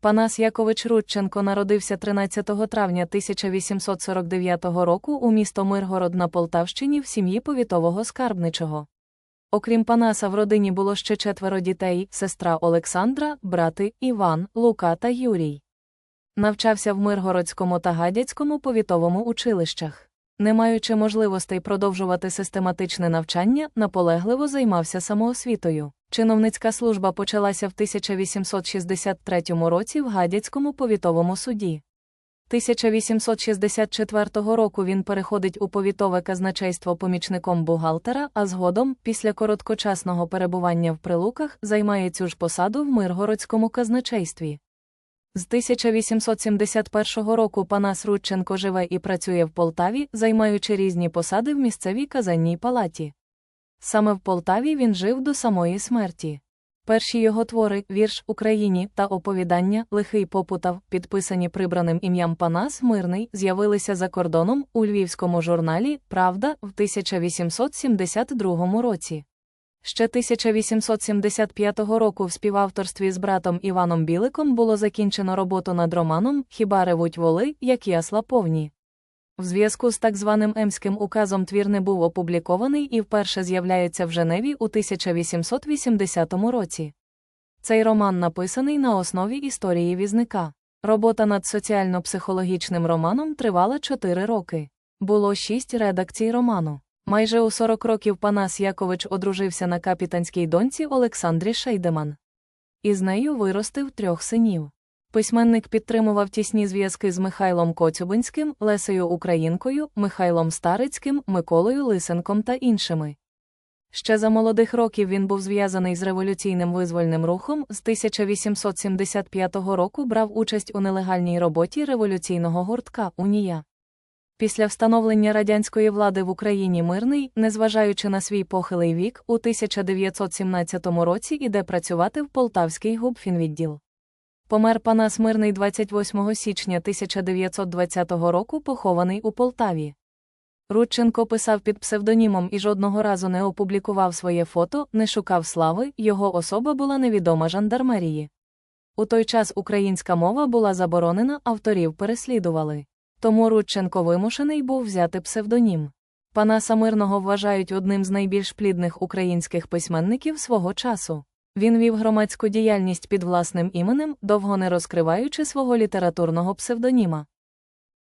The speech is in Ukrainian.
Панас Якович Рудченко народився 13 травня 1849 року у місто Миргород на Полтавщині в сім'ї повітового скарбничого. Окрім Панаса в родині було ще четверо дітей, сестра Олександра, брати Іван, Лука та Юрій. Навчався в Миргородському та Гадяцькому повітовому училищах. Не маючи можливостей продовжувати систематичне навчання, наполегливо займався самоосвітою. Чиновницька служба почалася в 1863 році в Гадяцькому повітовому суді. 1864 року він переходить у повітове казначейство помічником бухгалтера, а згодом, після короткочасного перебування в прилуках, займає цю ж посаду в Миргородському казначействі. З 1871 року Панас Рудченко живе і працює в Полтаві, займаючи різні посади в місцевій казанній палаті. Саме в Полтаві він жив до самої смерті. Перші його твори, вірш Україні та оповідання Лихий попутав, підписані прибраним ім'ям Панас Мирний, з'явилися за кордоном у львівському журналі Правда в 1872 році. Ще 1875 року в співавторстві з братом Іваном Біликом було закінчено роботу над романом Хіба ревуть воли, як ясла повні. В зв'язку з так званим Емським указом твір не був опублікований і вперше з'являється в Женеві у 1880 році. Цей роман написаний на основі історії візника. Робота над соціально-психологічним романом тривала 4 роки. Було 6 редакцій роману. Майже у 40 років Панас Якович одружився на капітанській доньці Олександрі Шейдеман. Із нею виростив трьох синів. Письменник підтримував тісні зв'язки з Михайлом Коцюбинським, Лесею Українкою, Михайлом Старицьким, Миколою Лисенком та іншими. Ще за молодих років він був зв'язаний з революційним визвольним рухом, з 1875 року брав участь у нелегальній роботі революційного гуртка Унія. Після встановлення радянської влади в Україні мирний, незважаючи на свій похилий вік, у 1917 році іде працювати в Полтавський губфінвідділ. Помер Панас Мирний 28 січня 1920 року, похований у Полтаві. Рудченко писав під псевдонімом і жодного разу не опублікував своє фото, не шукав слави, його особа була невідома жандармерії. У той час українська мова була заборонена, авторів переслідували. Тому Рудченко вимушений був взяти псевдонім. Панаса Мирного вважають одним з найбільш плідних українських письменників свого часу. Він вів громадську діяльність під власним іменем, довго не розкриваючи свого літературного псевдоніма.